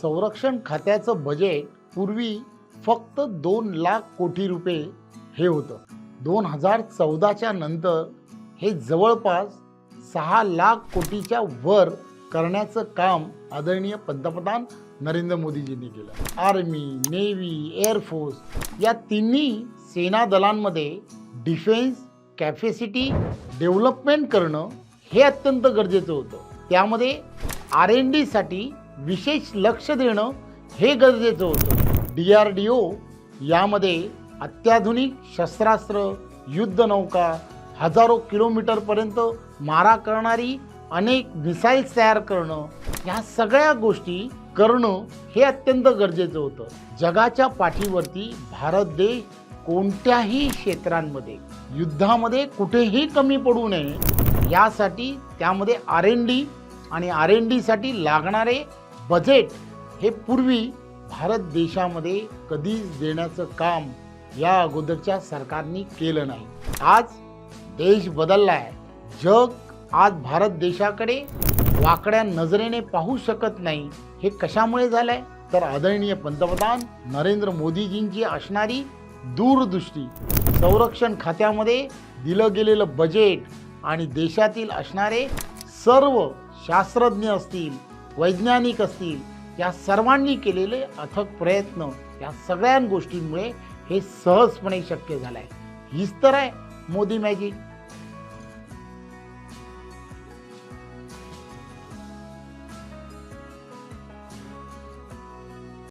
संरक्षण खात्याचं बजेट पूर्वी फक्त दोन लाख कोटी रुपये हे होतं. दोन हजार चौदाच्या नंतर हे जवळपास सहा लाख कोटीच्या वर करण्याचं काम आदरणीय पंतप्रधान नरेंद्र मोदीजींनी केलं. आर्मी नेव्ही एअरफोर्स या तिन्ही सेना दलांमध्ये डिफेन्स कॅपॅसिटी डेव्हलपमेंट करणं हे अत्यंत गरजेचं होतं. त्यामध्ये आर एन डीसाठी विशेष लक्ष देणं हे गरजेचं होतं. डी आर डी ओ यामध्ये अत्याधुनिक शस्त्रास्त्र युद्धनौका हजारो किलोमीटरपर्यंत मारा करणारी अनेक मिसाईल्स तयार करणं ह्या सगळ्या गोष्टी करणं हे अत्यंत गरजेचं होतं. जगाच्या पाठीवरती भारत देश कोणत्याही क्षेत्रांमध्ये युद्धामध्ये कुठेही कमी पडू नये यासाठी त्यामध्ये आर एन डी आणि आर एन डीसाठी लागणारे बजेट हे पूर्वी भारत देशामध्ये कधीच देण्याचं काम या अगोदरच्या सरकारने केलं नाही. आज देश बदलला आहे जग आज भारत देशाकडे वाकड्या नजरेने पाहू शकत नाही. हे कशामुळे झालंय? तर आदरणीय पंतप्रधान नरेंद्र मोदीजींची असणारी दूरदृष्टी. संरक्षण खात्यामध्ये दिलं गेलेलं बजेट आणि देशातील असणारे सर्व शास्त्रज्ञ असतील वैज्ञानिक असतील या सर्वांनी केलेले अथक प्रयत्न या सगळ्या गोष्टींमुळे हे सहजपणे शक्य झालं आहे हीच तर आहे मोदी मॅजिक.